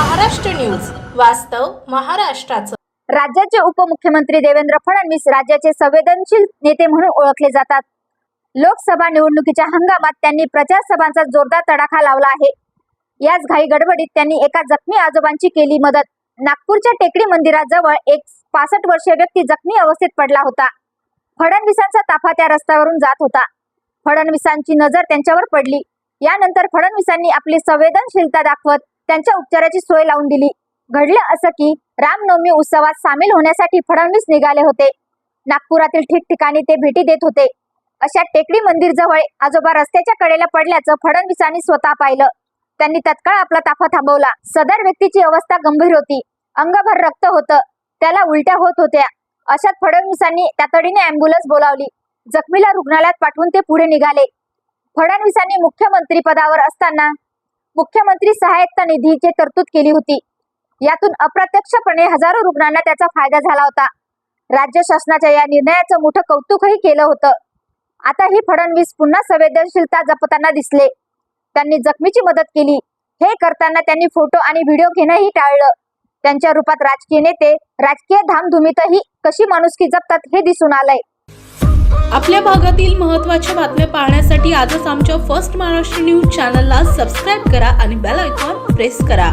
Maharashtra news वास्तव महाराष्ट्राचं. राज्याचे उपमुख्यमंत्री देवेंद्र फडणवीस राज्याचे संवेदनशील नेते म्हणून ओळखले जातात. लोकसभा निवडणुकीच्या हंगामात त्यांनी प्रचारसभांचा जोरदार तडाखा लावला आहे. याच घाई गडबडीत त्यांनी एका जखमी आजोबांची केली मदत. नागपूरच्या टेकडी मंदिराजवळ एक पासष्ट वर्षीय व्यक्ती जखमी अवस्थेत पडला होता. फडणवीसांचा ताफा त्या रस्त्यावरून जात होता. फडणवीसांची नजर त्यांच्यावर पडली. यानंतर फडणवीसांनी आपली संवेदनशीलता दाखवत त्यांच्या उपचाराची सोय लावून दिली. घडलं असं की रामनवमी उत्सवात सामील होण्यासाठी फडणवीस निघाले होते. नागपुरातील ठिकठिकाणी ते भेटी देत होते. अशा टेकडी मंदिर जवळ आजोबा रस्त्याच्या कडेला पडल्याचं फडणवीसांनी स्वतः पाहिलं. त्यांनी तत्काळ आपला ताफा थांबवला. सदर व्यक्तीची अवस्था गंभीर होती. अंगभर रक्त होतं. त्याला उलट्या होत होत्या. अशात फडणवीसांनी तातडीने अँब्युलन्स बोलावली. जखमीला रुग्णालयात पाठवून ते पुढे निघाले. फडणवीसांनी मुख्यमंत्री पदावर असताना मुख्यमंत्री सहायता निधीची तरतूद केली होती. यातून अप्रत्यक्षपणे हजारो रुग्णांना त्याचा फायदा झाला होता. राज्य शासनाच्या या निर्णयाचं मोठं कौतुकही केलं होतं. आता ही फडणवीस पुन्हा संवेदनशीलता जपताना दिसले. त्यांनी जखमीची मदत केली. हे करताना त्यांनी फोटो आणि व्हिडिओ घेणंही टाळलं. त्यांच्या रूपात राजकीय नेते राजकीय धामधुमीतही कशी माणुसकी जपतात हे दिसून आलंय. आपल्या भागातील महत्त्वाच्या बातम्या पाहण्यासाठी आजच आमच्या फर्स्ट महाराष्ट्र न्यूज चॅनलला सबस्क्राईब करा आणि बेल आयकॉन प्रेस करा.